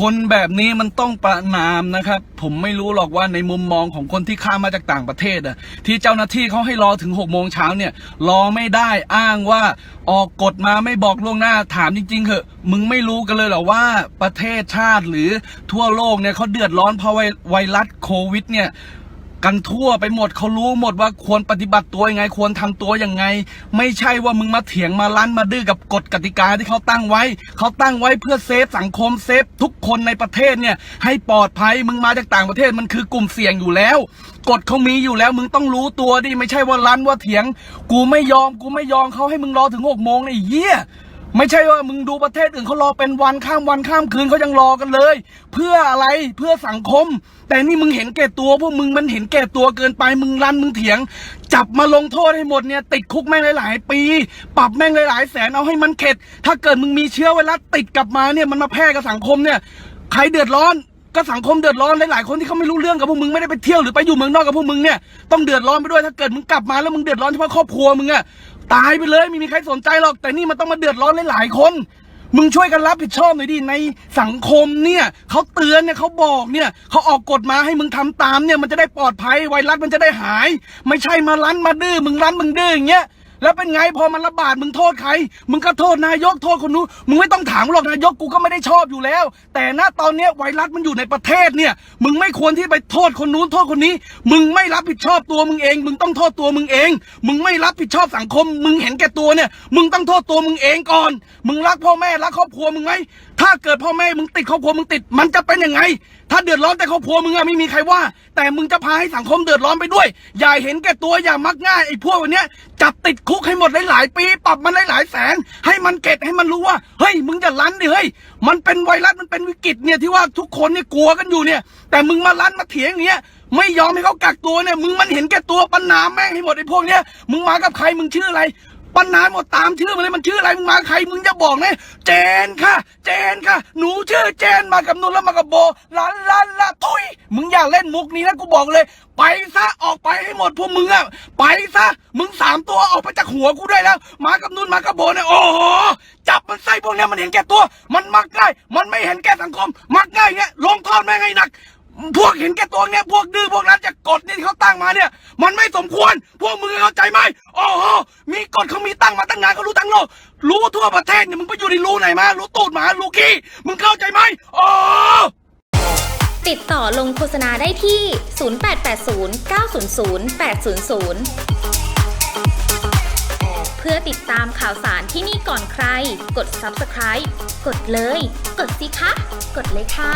คนแบบนี้มันต้องประนามนะครับ ผมไม่รู้หรอกว่าในมุมมองของคนที่ข้ามมาจากต่างประเทศอะที่เจ้าหน้าที่เขาให้รอถึง6กโมงเช้าเนี่ย รอไม่ได้อ้างว่าออกกฎมาไม่บอกล่วงหน้าถามจริงๆเหอะมึงไม่รู้กันเลยเหรอว่าประเทศชาติหรือทั่วโลกเนี่ยเขาเดือดร้อนเพราะไวไวรัสโควิดเนี่ย กันทั่วไปหมดเขารู้หมดว่าควรปฏิบัติตัวยังไง ควรทำตัวยังไง ไม่ใช่ว่ามึงมาเถียงมาลั้นมาดื้อกับกฎกติกาที่เขาตั้งไว้ เขาตั้งไว้เพื่อเซฟสังคมเซฟทุกคนในประเทศเนี่ย ให้ปลอดภัยมึงมาจากต่างประเทศมันคือกลุ่มเสี่ยงอยู่แล้วกฎเขามีอยู่แล้วมึงต้องรู้ตัวดิไม่ใช่ว่าลั้นว่าเถียง กูไม่ยอมกูไม่ยอมเขาให้มึงรอถึงหกโมงไอ้เหี้ย ไม่ใช่ว่ามึงดูประเทศอื่นเขารอเป็นวันข้ามวันข้ามคืนเขายังรอกันเลย เพื่ออะไรเพื่อสังคม แต่นี่มึงเห็นแก่ตัว พวกมึงมันเห็นแก่ตัวเกินไปมึงรันมึงเถียง จับมาลงโทษให้หมดเนี่ย ติดคุกแม่งหลาย ๆ ปี ปรับแม่งหลาย ๆ แสนเอาให้มันเข็ด ถ้าเกิดมึงมีเชื้อไวรัสติดกลับมาเนี่ยมันมาแพร่กับสังคมเนี่ยใครเดือดร้อนก็สังคมเดือดร้อนหลายๆคนที่เขาไม่รู้เรื่องกับพวกมึงไม่ได้ไปเที่ยวหรือไปอยู่เมืองนอกกับพวกมึงเนี่ยต้องเดือดร้อนไปด้วยถ้าเกิดมึงกลับมาแล้วมึงเดือดร้อนเฉพาะครอบครัวมึงอะ ตายไปเลยไม่มีใครสนใจหรอกแต่นี่มันต้องมาเดือดร้อนหลายๆคน มึงช่วยกันรับผิดชอบหน่อยดิในสังคมเนี่ยเขาเตือนเนี่ยเขาบอกเนี่ยเขาออกกฎมาให้มึงทำตามเนี่ยมันจะได้ปลอดภัยไวรัสมันจะได้หาย ไม่ใช่มาลั้นมาดื้อมึงลั้นมึงดื้ออย่างเงี้ย แล้วเป็นไงพอมันระบาดมึงโทษใคร มึงก็โทษนายกโทษคนนู้นมึงไม่ต้องถามหรอกนายกกูก็ไม่ได้ชอบอยู่แล้ว แต่ณตอนเนี้ยไวรัสมันอยู่ในประเทศเนี่ย มึงไม่ควรที่ไปโทษคนนู้นโทษคนนี้ มึงไม่รับผิดชอบตัวมึงเอง มึงต้องโทษตัวมึงเอง มึงไม่รับผิดชอบสังคม มึงเห็นแก่ตัวเนี่ย มึงต้องโทษตัวมึงเองก่อน มึงรักพ่อแม่รักครอบครัวมึงไหมถ้าเกิดพ่อแม่มึงติดครอบครัวมึงติด มันจะเป็นยังไง ถ้าเดือดร้อนแต่ครอบครัวมึงอะไม่มีใครว่า แต่มึงจะพาให้สังคมเดือดร้อนไปด้วย อย่าเห็นแก่ตัวอย่ามักง่ายไอ้พวกวันเนี้ยจับติดคุกให้หมดหลายๆปี ปรับมันหลายๆแสน ให้มันเก็ตให้มันรู้ว่าเฮ้ยมึงอย่าลั้นดิเฮ้ยมันเป็นไวรัสมันเป็นวิกฤตเนี่ยที่ว่าทุกคนเนี่ยกลัวกันอยู่เนี่ย แต่มึงมาลั้นมาเถียงอย่างเงี้ยไม่ยอมให้เขากักตัวเนี่ยมึงมันเห็นแก่ตัวปัญหาแม่งให้หมดไอ้พวกเนี้ยมึงมากับใครมึงชื่ออะไร ปัญหาหมดตามชื่อมาเลยมันชื่ออะไรมึงมาใครมึงจะบอกนะเจนค่ะ เจนค่ะ หนูชื่อเจนมากับนุ่นแล้วมากับโบลันลันละทุยมึงอย่าเล่นมุกนี้นะกูบอกเลย ไปซะออกไปให้หมดพวกมึงอะไปซะมึงสามตัวออกไปจากหัวกูได้แล้วมากับนุ่นมากับโบเนี่ยโอ้โหจับมันไส้พวกเนี้ยมันเห็นแก่ตัว มันมักง่ายมันไม่เห็นแก่สังคม มักง่ายเงี้ยลงโทษแม่งให้หนัก พวกเห็นแก่ตัวเนี้ยพวกดื้อพวกนั้นจากกฎนี่เขาตั้งมาเนี่ย มันไม่สมควร พวกมึงเข้าใจไหมโอ้โหมีกฎเขามีตั้งมาตั้งนานเขารู้ตั้งโลกรู้ทั่วประเทศเนี่ยมึงไปอยู่ในรู้ไหนมารู้ตูดหมารู้ขี้มึงเข้าใจไหมโอ้ติดต่อลงโฆษณาได้ที่ 0880 900 800 เพื่อติดตามข่าวสารที่นี่ก่อนใคร กด subscribe กดเลย กดสิคะ กดเลยค่ะ